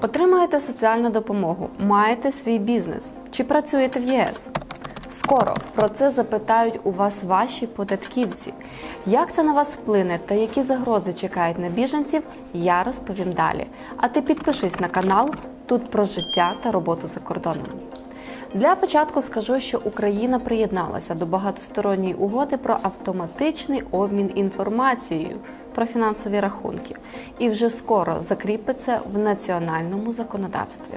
Отримуєте соціальну допомогу, маєте свій бізнес чи працюєте в ЄС? Скоро про це запитають у вас ваші податківці. Як це на вас вплине та які загрози чекають на біженців, я розповім далі. А ти підпишись на канал тут про життя та роботу за кордоном. Для початку скажу, що Україна приєдналася до багатосторонньої угоди про автоматичний обмін інформацією про фінансові рахунки і вже скоро закріпиться в національному законодавстві.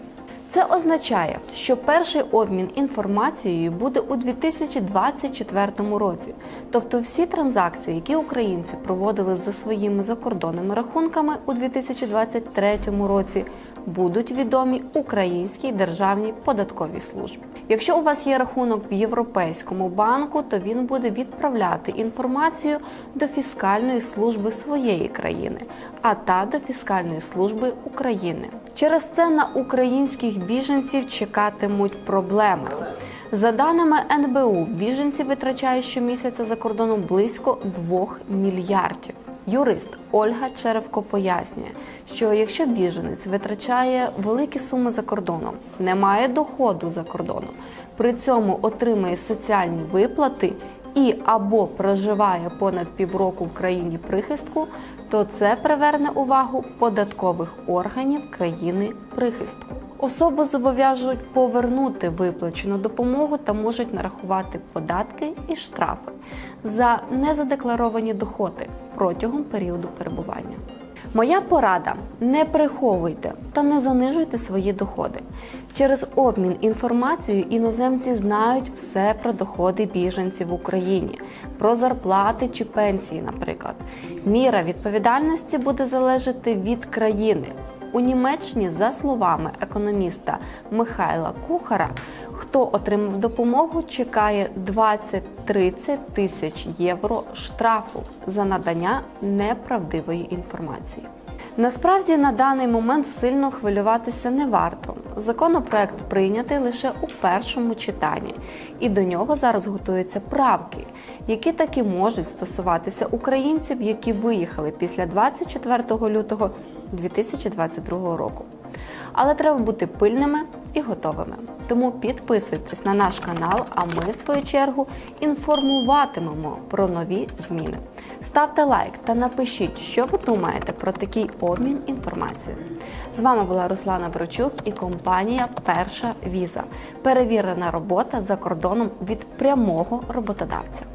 Це означає, що перший обмін інформацією буде у 2024 році. Тобто всі транзакції, які українці проводили за своїми закордонними рахунками у 2023 році, будуть відомі Українській державній податковій службі. Якщо у вас є рахунок в Європейському банку, то він буде відправляти інформацію до фіскальної служби своєї країни, а та до фіскальної служби України. Через це на українських біженців чекатимуть проблеми. За даними НБУ, біженці витрачають щомісяця за кордоном близько 2 мільярдів. Юрист Ольга Черевко пояснює, що якщо біженець витрачає великі суми за кордоном, не має доходу за кордоном, при цьому отримує соціальні виплати і або проживає понад півроку в країні прихистку, то це приверне увагу податкових органів країни прихистку. Особу зобов'яжуть повернути виплачену допомогу та можуть нарахувати податки і штрафи за незадекларовані доходи протягом періоду перебування. Моя порада: не приховуйте та не занижуйте свої доходи. Через обмін інформацією іноземці знають все про доходи біженців в Україні, про зарплати чи пенсії, наприклад. Міра відповідальності буде залежати від країни. У Німеччині, за словами економіста Михайла Кухара, хто отримав допомогу, чекає 20-30 тисяч євро штрафу за надання неправдивої інформації. Насправді на даний момент сильно хвилюватися не варто. Законопроект прийнятий лише у першому читанні, і до нього зараз готуються правки, які таки можуть стосуватися українців, які виїхали після 24 лютого 2022 року. Але треба бути пильними і готовими. Тому підписуйтесь на наш канал, а ми, в свою чергу, інформуватимемо про нові зміни. Ставте лайк та напишіть, що ви думаєте про такий обмін інформацією. З вами була Руслана Брочук і компанія Перша Віза. Перевірена робота за кордоном від прямого роботодавця.